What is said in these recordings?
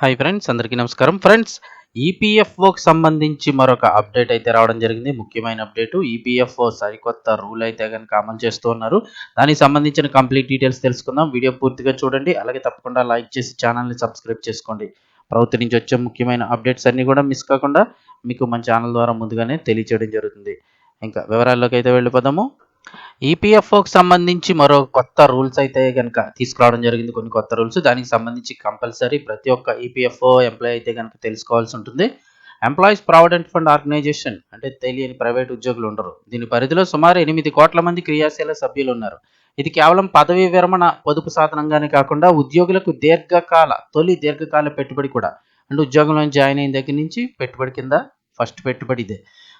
Hi friends అందరికీ నమస్కారం. Friends ఈపీఎఫ్ఓకి సంబంధించి మరొక అప్డేట్ అయితే రావడం జరిగింది. ముఖ్యమైన అప్డేటు ఈపీఎఫ్ఓ సరికొత్త రూల్ అయితే కనుక అమలు చేస్తూ ఉన్నారు. దానికి సంబంధించిన కంప్లీట్ డీటెయిల్స్ తెలుసుకుందాం. వీడియో పూర్తిగా చూడండి. అలాగే తప్పకుండా లైక్ చేసి ఛానల్ని సబ్స్క్రైబ్ చేసుకోండి. ప్రభుత్వం నుంచి వచ్చే ముఖ్యమైన అప్డేట్స్ అన్నీ కూడా మిస్ కాకుండా మీకు మన ఛానల్ ద్వారా ముందుగానే తెలియచేయడం జరుగుతుంది. ఇంకా వివరాల్లోకి అయితే వెళ్ళిపోదాము. ఈపీఎఫ్ఓకి సంబంధించి మరో కొత్త రూల్స్ అయితే కనుక తీసుకురావడం జరిగింది. కొన్ని కొత్త రూల్స్. దానికి సంబంధించి కంపల్సరీ ప్రతి ఒక్క ఈపీఎఫ్ఓ ఎంప్లాయ్ అయితే కనుక తెలుసుకోవాల్సి ఉంటుంది. ఎంప్లాయీస్ ప్రావిడెంట్ ఫండ్ ఆర్గనైజేషన్ అంటే తెలియని ప్రైవేట్ ఉద్యోగులు ఉండరు. దీని పరిధిలో సుమారు ఎనిమిది కోట్ల మంది క్రియాశీల సభ్యులు ఉన్నారు. ఇది కేవలం పదవీ విరమణ పొదుపు సాధనంగానే కాకుండా ఉద్యోగులకు దీర్ఘకాల తొలి దీర్ఘకాల పెట్టుబడి కూడా. అంటే ఉద్యోగంలో జాయిన్ అయిన దగ్గర నుంచి పెట్టుబడి కింద ఫస్ట్ పెట్టుబడి ఇదే.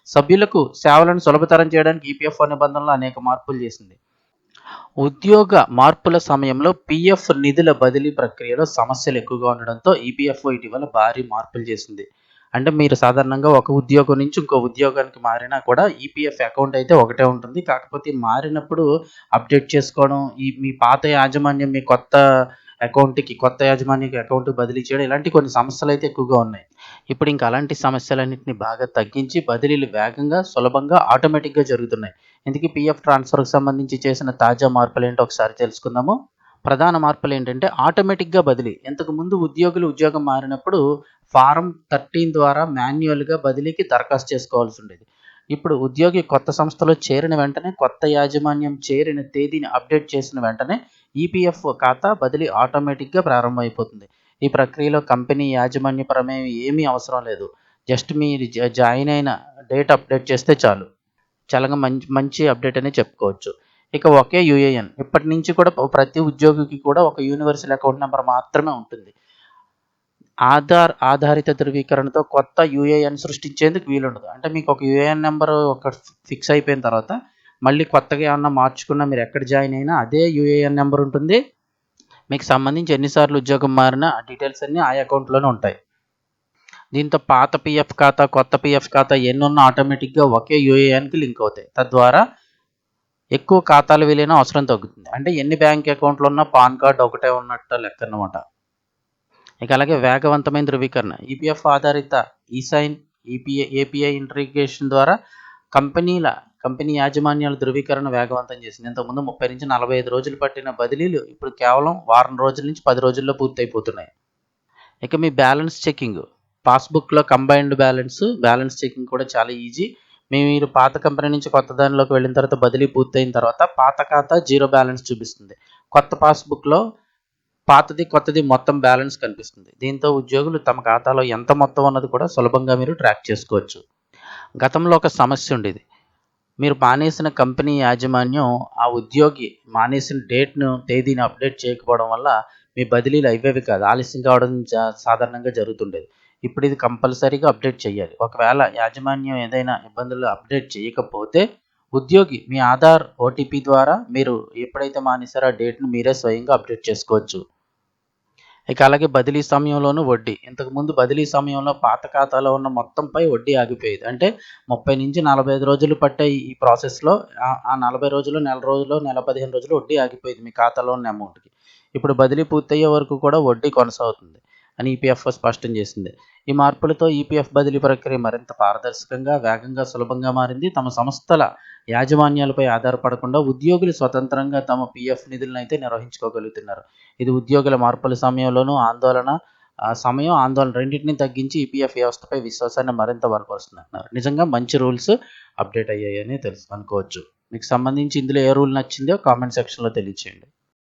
సభ్యులకు సేవలను సులభతరం చేయడానికి ఈపీఎఫ్ఓ నిబంధనలు అనేక మార్పులు చేసింది. ఉద్యోగ మార్పుల సమయంలో పీఎఫ్ నిధుల బదిలీ ప్రక్రియలో సమస్యలు ఎక్కువగా ఉండడంతో ఈపీఎఫ్ఓ ఇటీవల భారీ మార్పులు చేసింది. అంటే మీరు సాధారణంగా ఒక ఉద్యోగం నుంచి ఇంకో ఉద్యోగానికి మారినా కూడా ఈపీఎఫ్ అకౌంట్ అయితే ఒకటే ఉంటుంది. కాకపోతే మారినప్పుడు అప్డేట్ చేసుకోవడం ఈ మీ పాత యాజమాన్యం మీ కొత్త అకౌంట్కి కొత్త యాజమాన్యకి అకౌంట్ బదిలీ చేయడం ఇలాంటి కొన్ని సమస్యలు అయితే ఎక్కువగా ఉన్నాయి. ఇప్పుడు ఇంకా అలాంటి సమస్యలన్నింటినీ బాగా తగ్గించి బదిలీలు వేగంగా సులభంగా ఆటోమేటిక్గా జరుగుతున్నాయి. ఇందుకే పీఎఫ్ ట్రాన్స్ఫర్కి సంబంధించి చేసిన తాజా మార్పులు ఏంటో ఒకసారి తెలుసుకుందాము. ప్రధాన మార్పులు ఏంటంటే ఆటోమేటిక్గా బదిలీ. ఇంతకు ముందు ఉద్యోగులు ఉద్యోగం మారినప్పుడు ఫారం థర్టీన్ ద్వారా మాన్యువల్గా బదిలీకి దరఖాస్తు చేసుకోవాల్సి ఉండేది. ఇప్పుడు ఉద్యోగి కొత్త సంస్థలో చేరిన వెంటనే కొత్త యాజమాన్యం చేరిన తేదీని అప్డేట్ చేసిన వెంటనే ఈపీఎఫ్ ఖాతా బదిలీ ఆటోమేటిక్గా ప్రారంభమైపోతుంది. ఈ ప్రక్రియలో కంపెనీ యాజమాన్య ప్రమేయం ఏమీ అవసరం లేదు. జస్ట్ మీరు జాయిన్ అయిన డేట్ అప్డేట్ చేస్తే చాలు. చాలా మంచి మంచి అప్డేట్ అనే చెప్పుకోవచ్చు. ఇక ఒకే యూఏఎన్. ఇప్పటి నుంచి కూడా ప్రతి ఉద్యోగికి కూడా ఒక యూనివర్సల్ అకౌంట్ నెంబర్ మాత్రమే ఉంటుంది. ఆధార్ ఆధారిత ధృవీకరణతో కొత్త యూఏఎన్ సృష్టించేందుకు వీలుండదు. అంటే మీకు ఒక యూఏఎన్ నెంబర్ ఒక ఫిక్స్ అయిపోయిన తర్వాత మళ్ళీ కొత్తగా ఏమన్నా మార్చుకున్నా మీరు ఎక్కడ జాయిన్ అయినా అదే యూఏఎన్ నెంబర్ ఉంటుంది. మీకు సంబంధించి ఎన్నిసార్లు ఉద్యోగం మారినా ఆ డీటెయిల్స్ అన్నీ ఆ అకౌంట్లోనే ఉంటాయి. దీంతో పాత పిఎఫ్ ఖాతా కొత్త పిఎఫ్ ఖాతా ఎన్నున్న ఆటోమేటిక్గా ఒకే యూఏఎన్కి లింక్ అవుతాయి. తద్వారా ఎక్కువ ఖాతాలు విలీన అవసరం తగ్గుతుంది. అంటే ఎన్ని బ్యాంక్ అకౌంట్లు ఉన్నా పాన్ కార్డ్ ఒకటే ఉన్నట్టు లెక్క అనమాట ఇక అలాగే వేగవంతమైన ధృవీకరణ. ఈపీఎఫ్ ఆధారిత ఈసైన్ ఈపీఏ ఏపీఐ ఇంట్రిగేషన్ ద్వారా కంపెనీల కంపెనీ యాజమాన్యాల ధృవీకరణ వేగవంతం చేసింది. ఇంతకుముందు ముప్పై నుంచి నలభై ఐదు రోజులు పట్టిన బదిలీలు ఇప్పుడు కేవలం వారం రోజుల నుంచి పది రోజుల్లో పూర్తయిపోతున్నాయి. ఇక మీ బ్యాలెన్స్ చెకింగ్. పాస్బుక్లో కంబైన్డ్ బ్యాలెన్స్ బ్యాలెన్స్ చెకింగ్ కూడా చాలా ఈజీ. మీరు పాత కంపెనీ నుంచి కొత్త దానిలోకి వెళ్ళిన తర్వాత బదిలీ పూర్తయిన తర్వాత పాత ఖాతా జీరో బ్యాలెన్స్ చూపిస్తుంది. కొత్త పాస్బుక్లో పాతది కొత్తది మొత్తం బ్యాలెన్స్ కనిపిస్తుంది. దీంతో ఉద్యోగులు తమ ఖాతాలో ఎంత మొత్తం ఉన్నది కూడా సులభంగా మీరు ట్రాక్ చేసుకోవచ్చు. గతంలో ఒక సమస్య ఉండేది. మీరు మానేసిన కంపెనీ యాజమాన్యం ఆ ఉద్యోగి మానేసిన డేట్ను తేదీని అప్డేట్ చేయకపోవడం వల్ల మీ బదిలీలు అయ్యేవి కాదు. ఆలస్యం కావడం సాధారణంగా జరుగుతుండేది. ఇప్పుడు ఇది కంపల్సరీగా అప్డేట్ చేయాలి. ఒకవేళ యాజమాన్యం ఏదైనా ఇబ్బందులు అప్డేట్ చేయకపోతే ఉద్యోగి మీ ఆధార్ ఓటీపీ ద్వారా మీరు ఎప్పుడైతే మానేశారో ఆ డేట్ను మీరే స్వయంగా అప్డేట్ చేసుకోవచ్చు. ఇక అలాగే బదిలీ సమయంలోనూ వడ్డీ. ఇంతకుముందు బదిలీ సమయంలో పాత ఖాతాలో ఉన్న మొత్తంపై వడ్డీ ఆగిపోయేది. అంటే ముప్పై నుంచి నలభై ఐదు రోజులు పట్టే ఈ ప్రాసెస్లో ఆ నలభై రోజులు నెల రోజులు నెల పదిహేను రోజులు వడ్డీ ఆగిపోయేది మీ ఖాతాలో ఉన్న అమౌంట్కి. ఇప్పుడు బదిలీ పూర్తయ్యే వరకు కూడా వడ్డీ కొనసాగుతుంది. అని ఈపీఎఫ్ఓ స్పష్టం చేసింది. ఈ మార్పులతో ఈపీఎఫ్ బదిలీ ప్రక్రియ మరింత పారదర్శకంగా వేగంగా సులభంగా మారింది. తమ సంస్థల యాజమాన్యాలపై ఆధారపడకుండా ఉద్యోగులు స్వతంత్రంగా తమ పీఎఫ్ నిధులను అయితే నిర్వహించుకోగలుగుతున్నారు. ఇది ఉద్యోగుల మార్పుల సమయంలోనూ ఆందోళన సమయం ఆందోళన రెండింటిని తగ్గించి ఈపీఎఫ్ వ్యవస్థపై విశ్వాసాన్ని మరింత బలపరుస్తుంది నిజంగా మంచి రూల్స్ అప్డేట్ అయ్యాయని తెలుసు అనుకోవచ్చు. మీకు సంబంధించి ఇందులో ఏ రూల్ నచ్చిందో కామెంట్ సెక్షన్లో తెలియచేయండి.